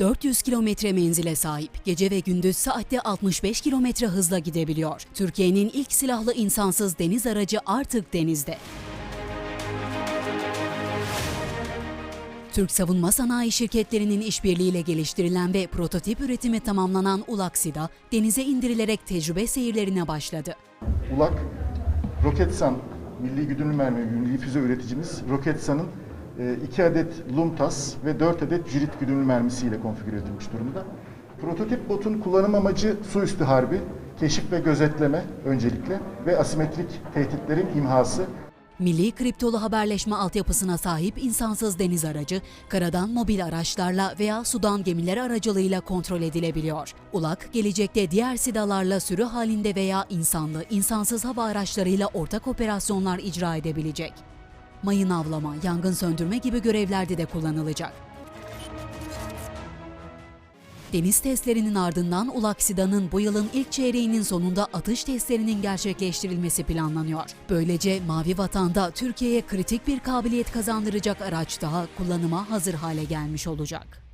400 kilometre menzile sahip, gece ve gündüz saatte 65 kilometre hızla gidebiliyor. Türkiye'nin ilk silahlı insansız deniz aracı artık denizde. Türk savunma sanayi şirketlerinin işbirliğiyle geliştirilen ve prototip üretimi tamamlanan Ulaksida, denize indirilerek tecrübe seyirlerine başladı. ULAK, Roketsan milli güdümlü mermi, milli füze üreticimiz Roketsan'ın 2 adet LUMTAS ve 4 adet cirit güdümlü mermisiyle konfigüre edilmiş durumda. Prototip botun kullanım amacı su üstü harbi, keşif ve gözetleme öncelikle ve asimetrik tehditlerin imhası. Milli kriptolu haberleşme altyapısına sahip insansız deniz aracı, karadan mobil araçlarla veya sudan gemiler aracılığıyla kontrol edilebiliyor. ULAK, gelecekte diğer sidalarla sürü halinde veya insanlı, insansız hava araçlarıyla ortak operasyonlar icra edebilecek. Mayın avlama, yangın söndürme gibi görevlerde de kullanılacak. Deniz testlerinin ardından Ulaksidan'ın bu yılın ilk çeyreğinin sonunda atış testlerinin gerçekleştirilmesi planlanıyor. Böylece Mavi Vatan'da Türkiye'ye kritik bir kabiliyet kazandıracak araç daha kullanıma hazır hale gelmiş olacak.